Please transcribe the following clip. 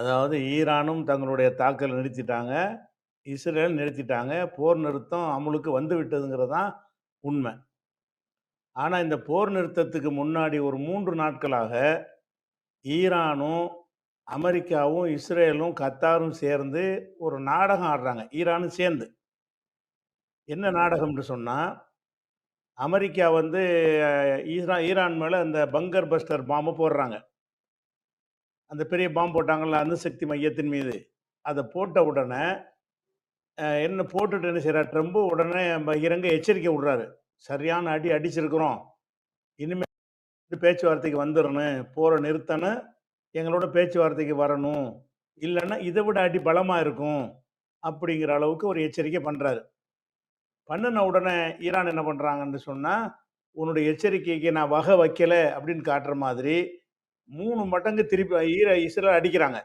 அதாவது ஈரானும் தங்களுடைய தாக்கல் நிறுத்திட்டாங்க. இஸ்ரேல் நிறுத்திட்டாங்க. போர் நிறுத்தம் அமுலுக்கு வந்து விட்டதுங்கிறது தான் உண்மை. ஆனால் இந்த போர் நிறுத்தத்துக்கு முன்னாடி ஒரு மூன்று நாட்களாக ஈரானும், அமெரிக்காவும், இஸ்ரேலும், கத்தாரும் சேர்ந்து ஒரு நாடகம் ஆடுறாங்க. ஈரானும் சேர்ந்து. என்ன நாடகம்னு சொன்னால் அமெரிக்கா வந்து ஈரா ஈரான் மேலே அந்த பங்கர் பஸ்டர் பாம்ப போடுறாங்க. அந்த பெரிய பாம்பு போட்டாங்கல்ல அணுசக்தி மையத்தின் மீது. அதை போட்ட உடனே, என்ன போட்டுட்டு என்ன செய்றார் ட்ரம்ப் உடனே பகிரங்க எச்சரிக்கை விடுறாரு. சரியான அடி அடிச்சிருக்கிறோம். இனிமேல் பேச்சுவார்த்தைக்கு வந்துடணும் போகிற நிறுத்தணும். எங்களோட பேச்சுவார்த்தைக்கு வரணும். இல்லைன்னா இதை விட அடி பலமாக இருக்கும். அப்படிங்கிற அளவுக்கு ஒரு எச்சரிக்கை பண்ணுறாரு பண்ணுன உடனே ஈரான் என்ன பண்ணுறாங்கன்னு சொன்னால் உன்னுடைய எச்சரிக்கைக்கு நான் வகை வைக்கலை அப்படின்னு காட்டுற மாதிரி மூணு மடங்கு திருப்பி ஈர இஸ்ரேல் அடிக்கிறாங்க.